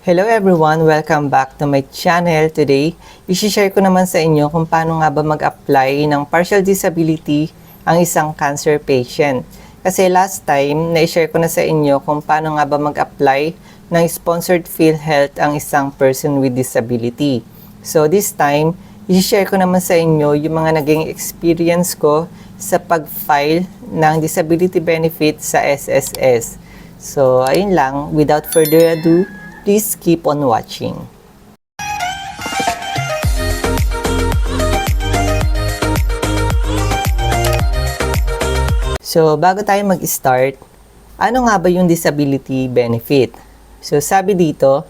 Hello everyone! Welcome back to my channel. Today, isi-share ko naman sa inyo kung paano nga ba mag-apply ng partial disability ang isang cancer patient. Kasi last time, na-share ko na sa inyo kung paano nga ba mag-apply ng sponsored PhilHealth ang isang person with disability. So this time, isi-share ko naman sa inyo yung mga naging experience ko sa pag-file ng disability benefit sa SSS. So, ayun lang. Without further ado, please keep on watching. So, bago tayo mag-start, ano nga ba yung disability benefit? So, sabi dito,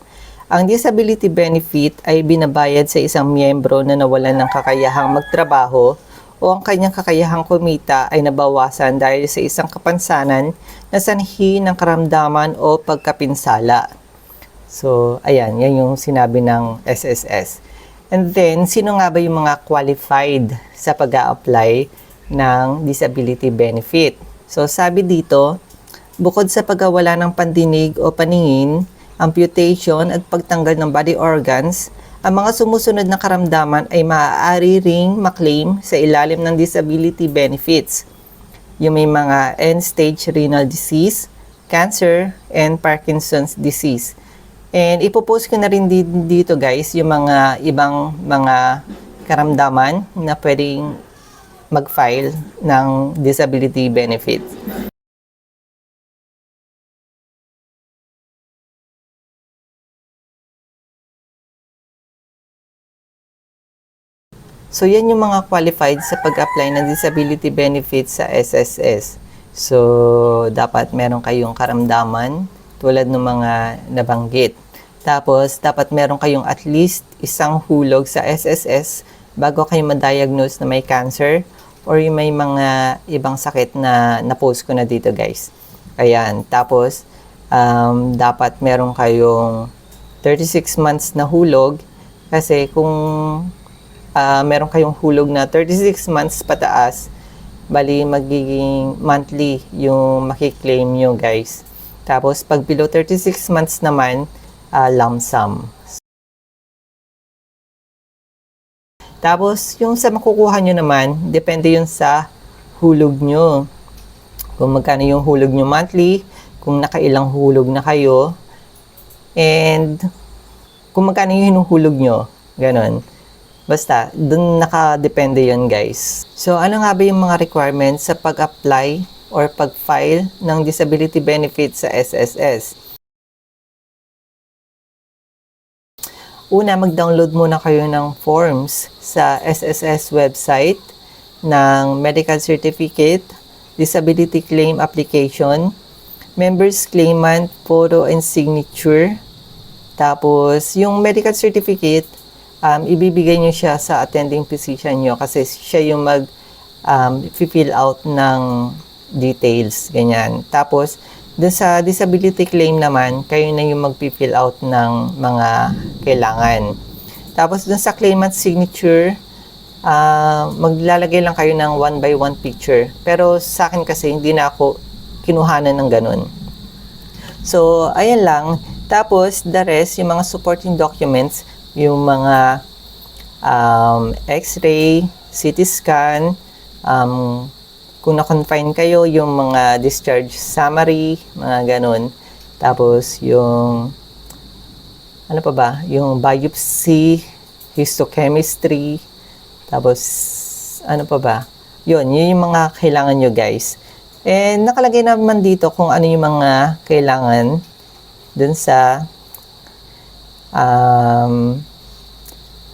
ang disability benefit ay binabayad sa isang miyembro na nawalan ng kakayahang magtrabaho o ang kanyang kakayahang kumita ay nabawasan dahil sa isang kapansanan na sanhi ng karamdaman o pagkapinsala. So, ayan, yan yung sinabi ng SSS. And then, sino nga ba yung mga qualified sa pag apply ng disability benefit? So, sabi dito, bukod sa pagkawala ng pandinig o paningin, amputation at pagtanggal ng body organs, ang mga sumusunod na karamdaman ay maaari ring maklaim sa ilalim ng disability benefits. Yung may mga end-stage renal disease, cancer, and Parkinson's disease. And ipopost ko na rin dito guys yung mga ibang mga karamdaman na pwedeng mag-file ng disability benefit. So, yan yung mga qualified sa pag-apply ng disability benefits sa SSS. So, dapat meron kayong karamdaman tulad ng mga nabanggit. Tapos, dapat meron kayong at least isang hulog sa SSS bago kayo ma-diagnose na may cancer or may mga ibang sakit na na-post ko na dito guys. Ayan. Tapos, um, dapat meron kayong 36 months na hulog kasi kung uh, meron kayong hulog na 36 months pataas, bali magiging monthly yung makiklaim nyo guys. Tapos pag below 36 months naman, uh, lump sum. Tapos yung sa makukuha nyo naman, depende yun sa hulog nyo. Kung magkano yung hulog nyo monthly, kung nakailang hulog na kayo, and kung magkano yung hinuhulog nyo, ganon. Basta, dun nakadepende yon guys. So, ano nga ba yung mga requirements sa pag-apply or pag-file ng disability benefit sa SSS? Una, mag-download muna kayo ng forms sa SSS website ng Medical Certificate, Disability Claim Application, Members Claimant Photo and Signature, tapos yung medical certificate, um, ibibigay nyo siya sa attending physician nyo kasi siya yung mag um, fill out ng details, ganyan. Tapos, dun sa disability claim naman, kayo na yung mag-fill out ng mga kailangan. Tapos, dun sa claimant signature, uh, maglalagay lang kayo ng one by one picture. Pero sa akin kasi, hindi na ako kinuhanan ng ganun. So, ayan lang. Tapos, the rest, yung mga supporting documents, yung mga um, x-ray, CT scan, um, kung na-confine kayo, yung mga discharge summary, mga ganun. Tapos, yung, ano pa ba? Yung biopsy, histochemistry, tapos, ano pa ba? Yun, yun yung mga kailangan nyo, guys. And nakalagay naman dito kung ano yung mga kailangan dun sa um,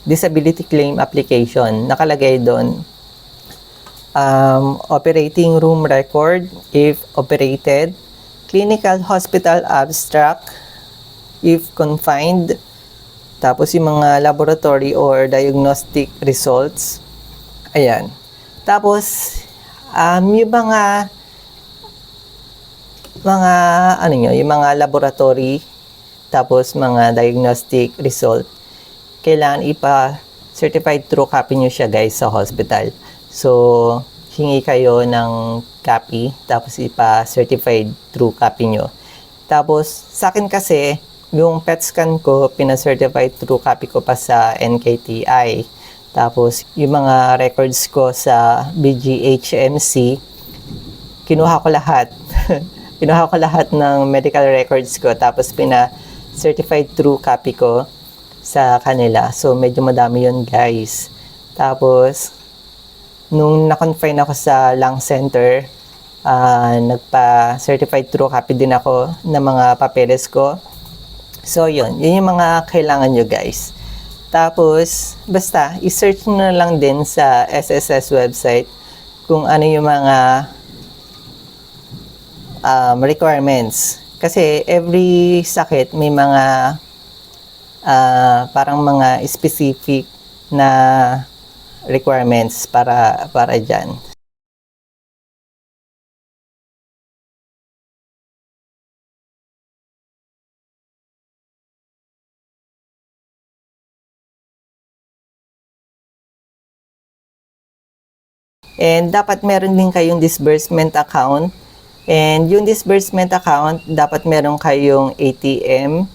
disability claim application. Nakalagay doon um, operating room record if operated, clinical hospital abstract if confined, tapos yung mga laboratory or diagnostic results. Ayan. Tapos, um, yung mga mga ano nyo, yung mga laboratory tapos mga diagnostic result kailangan ipa certified true copy nyo siya guys sa hospital so hingi kayo ng copy tapos ipa certified true copy nyo tapos sa akin kasi yung PET scan ko, pina-certify true copy ko pa sa NKTI. Tapos, yung mga records ko sa BGHMC, kinuha ko lahat. kinuha ko lahat ng medical records ko. Tapos, pina-certified true copy ko sa kanila. So, medyo madami yun, guys. Tapos, nung na-confine ako sa lung center, ah, nagpa-certified true copy din ako ng mga papeles ko. So, yun. Yun yung mga kailangan nyo, guys. Tapos, basta, i-search nyo na lang din sa SSS website kung ano yung mga um, requirements. Kasi every sakit may mga ah, parang mga specific na requirements para para diyan. And dapat meron din kayong disbursement account. And yung disbursement account, dapat meron kayong ATM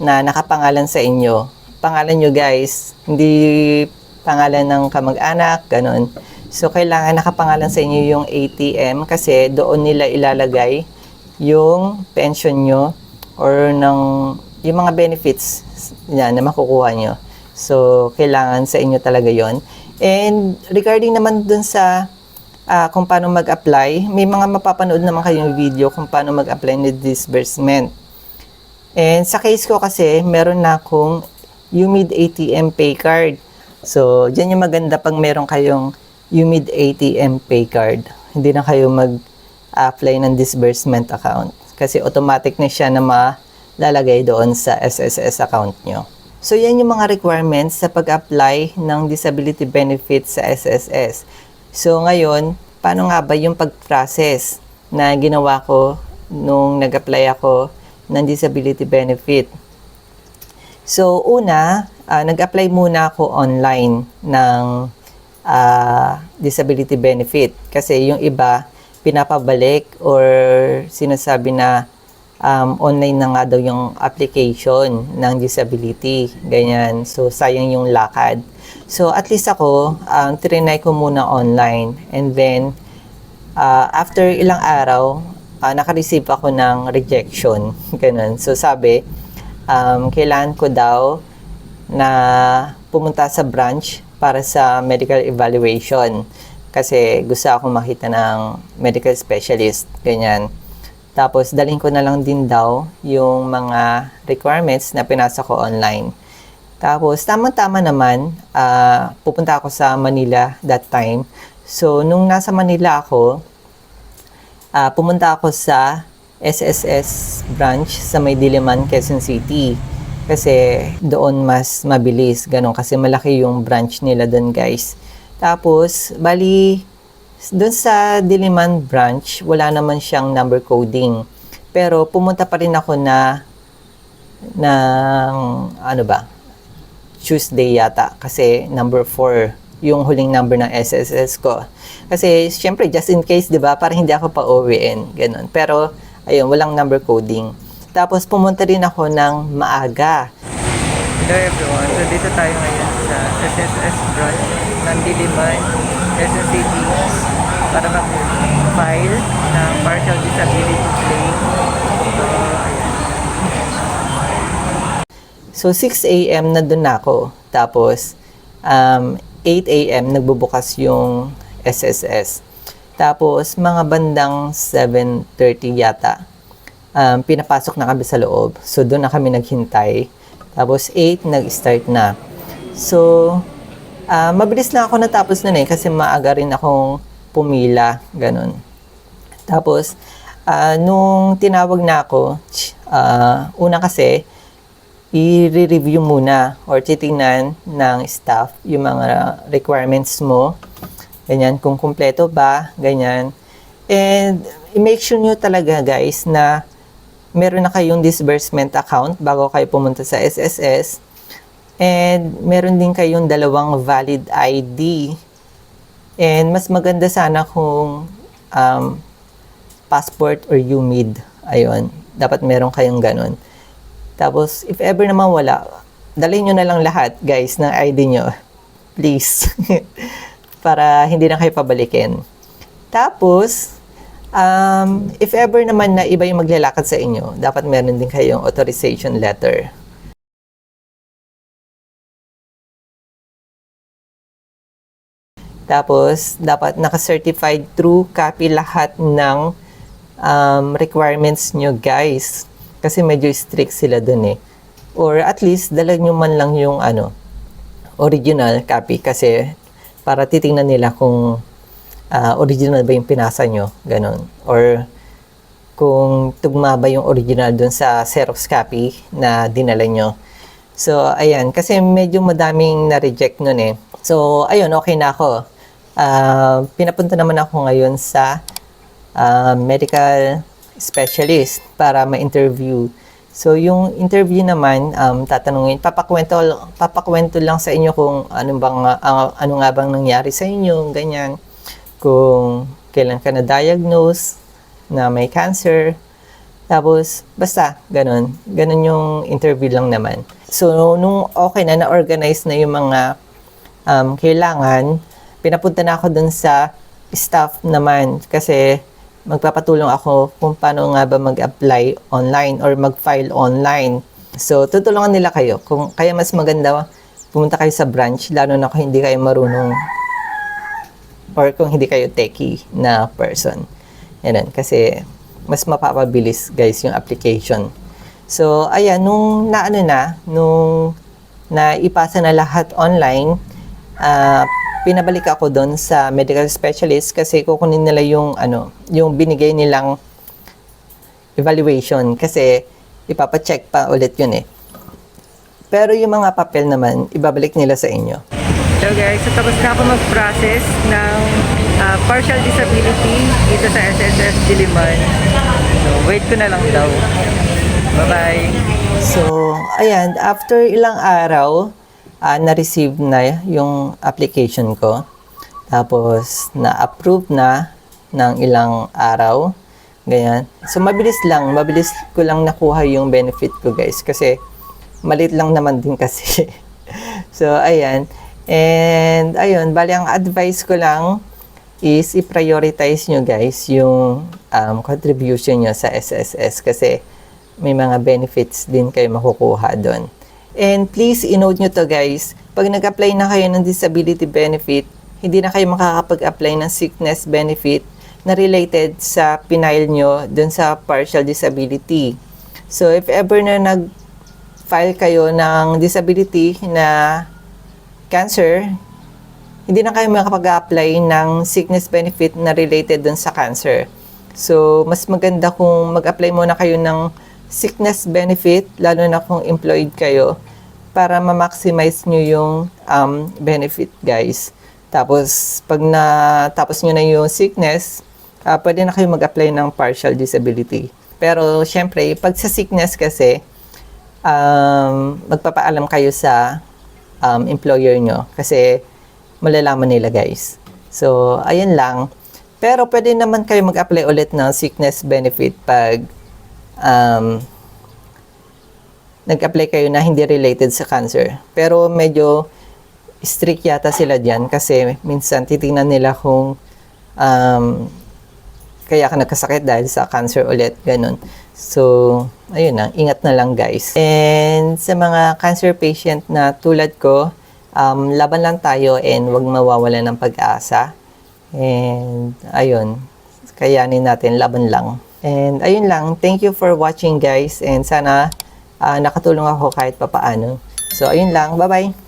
na nakapangalan sa inyo. Pangalan nyo guys, hindi pangalan ng kamag-anak, ganun. So, kailangan nakapangalan sa inyo yung ATM kasi doon nila ilalagay yung pension nyo or ng, yung mga benefits yan na makukuha nyo. So, kailangan sa inyo talaga yon And regarding naman dun sa ah, kung paano mag-apply, may mga mapapanood naman kayong video kung paano mag-apply ng disbursement. And sa case ko kasi, meron na akong UMID ATM pay card. So, dyan yung maganda pag meron kayong UMID ATM pay card. Hindi na kayo mag-apply ng disbursement account. Kasi automatic na siya na malalagay doon sa SSS account nyo. So, yan yung mga requirements sa pag-apply ng disability benefits sa SSS. So, ngayon, paano nga ba yung pag-process na ginawa ko nung nag-apply ako ng disability benefit? So, una, ah, nag-apply muna ako online ng ah, disability benefit. Kasi yung iba, pinapabalik or sinasabi na um, online na nga daw yung application ng disability. Ganyan. So, sayang yung lakad. So, at least ako, um, trinay ko muna online. And then, ah, after ilang araw, ah, nakareceive ako ng rejection. Ganun. So, sabi, um, kailangan ko daw na pumunta sa branch para sa medical evaluation. Kasi gusto ako makita ng medical specialist. Ganyan. Tapos, dalhin ko na lang din daw yung mga requirements na pinasa ko online. Tapos, tamang-tama naman, ah, pupunta ako sa Manila that time. So, nung nasa Manila ako, ah, pumunta ako sa SSS branch sa May Diliman, Quezon City. Kasi doon mas mabilis, ganun. Kasi malaki yung branch nila doon, guys. Tapos, bali, doon sa Diliman branch, wala naman siyang number coding. Pero pumunta pa rin ako na ng ano ba? Tuesday yata kasi number 4 yung huling number ng SSS ko. Kasi syempre just in case, 'di ba, para hindi ako pa uwiin, ganun. Pero ayun, walang number coding. Tapos pumunta rin ako ng maaga. Hello everyone, so dito tayo ngayon sa SSS branch ng Diliman, Quezon City para mag-file ng partial disability claim. So, ayan. So, 6 a.m. na doon ako. Tapos, um, 8 a.m. nagbubukas yung SSS. Tapos, mga bandang 7.30 yata, um, pinapasok na kami sa loob. So, doon na kami naghintay. Tapos, 8, nag-start na. So, ah, mabilis na ako natapos nun eh, kasi maaga rin akong pumila, ganun. Tapos, ah, nung tinawag na ako, ah, una kasi, i-review muna or titingnan ng staff yung mga requirements mo. Ganyan, kung kumpleto ba, ganyan. And i-make sure nyo talaga guys na meron na kayong disbursement account bago kayo pumunta sa SSS. And meron din kayong dalawang valid ID. And mas maganda sana kung um, passport or UMID. Ayun, dapat meron kayong ganun. Tapos, if ever naman wala, dalhin nyo na lang lahat, guys, ng ID nyo. Please. Para hindi na kayo pabalikin. Tapos, um, if ever naman na iba yung maglalakad sa inyo, dapat meron din kayong authorization letter. Tapos, dapat naka-certified true copy lahat ng um, requirements nyo, guys. Kasi medyo strict sila dun eh. Or at least, dala nyo man lang yung ano, original copy kasi para titingnan nila kung ah, original ba yung pinasa nyo, ganun. Or kung tugma ba yung original dun sa Xerox copy na dinala nyo. So, ayan. Kasi medyo madaming na-reject nun eh. So, ayun, okay na ako. Ah, pinapunta naman ako ngayon sa ah, medical specialist para ma-interview. So, yung interview naman, um, tatanungin, papakwento, papakwento lang sa inyo kung ano, bang, ah, ano nga bang nangyari sa inyo, ganyan. Kung kailan ka na-diagnose na may cancer. Tapos, basta, ganun. Ganun yung interview lang naman. So, nung okay na, na-organize na yung mga um, kailangan, pinapunta na ako dun sa staff naman kasi magpapatulong ako kung paano nga ba mag-apply online or mag-file online. So, tutulungan nila kayo. Kung kaya mas maganda, pumunta kayo sa branch, lalo na kung hindi kayo marunong or kung hindi kayo techie na person. Yan, kasi mas mapapabilis guys yung application. So, ayan, nung naano na, nung naipasa na lahat online, ah, pinabalik ako doon sa medical specialist kasi kukunin nila yung ano, yung binigay nilang evaluation kasi ipapacheck pa ulit yun eh. Pero yung mga papel naman, ibabalik nila sa inyo. So guys, so tapos na ako mag-process ng ah, partial disability dito sa SSS Diliman. So wait ko na lang daw. Bye-bye. So, ayan, after ilang araw, ah, na-receive na yung application ko. Tapos, na-approve na ng ilang araw. Ganyan. So, mabilis lang. Mabilis ko lang nakuha yung benefit ko, guys. Kasi, maliit lang naman din kasi. so, ayan. And, ayun, bali ang advice ko lang is i-prioritize nyo, guys, yung um, contribution nyo sa SSS. Kasi, may mga benefits din kayo makukuha doon. And please, inote nyo to guys, pag nag-apply na kayo ng disability benefit, hindi na kayo makakapag-apply ng sickness benefit na related sa pinail nyo dun sa partial disability. So, if ever na nag-file kayo ng disability na cancer, hindi na kayo makapag-apply ng sickness benefit na related dun sa cancer. So, mas maganda kung mag-apply muna kayo ng sickness benefit, lalo na kung employed kayo, para ma-maximize nyo yung um, benefit, guys. Tapos, pag na tapos nyo na yung sickness, ah, pwede na kayo mag-apply ng partial disability. Pero, syempre, pag sa sickness kasi, um, magpapaalam kayo sa um, employer nyo kasi malalaman nila, guys. So, ayun lang. Pero, pwede naman kayo mag-apply ulit ng sickness benefit pag um, nag-apply kayo na hindi related sa cancer. Pero medyo strict yata sila diyan kasi minsan titingnan nila kung um, kaya ka nagkasakit dahil sa cancer ulit, ganun. So, ayun na, ingat na lang guys. And sa mga cancer patient na tulad ko, um, laban lang tayo and wag mawawala ng pag-asa. And ayun, kayanin natin, laban lang. And ayun lang, thank you for watching guys and sana ah, nakatulong ako kahit papaano. So ayun lang, bye-bye!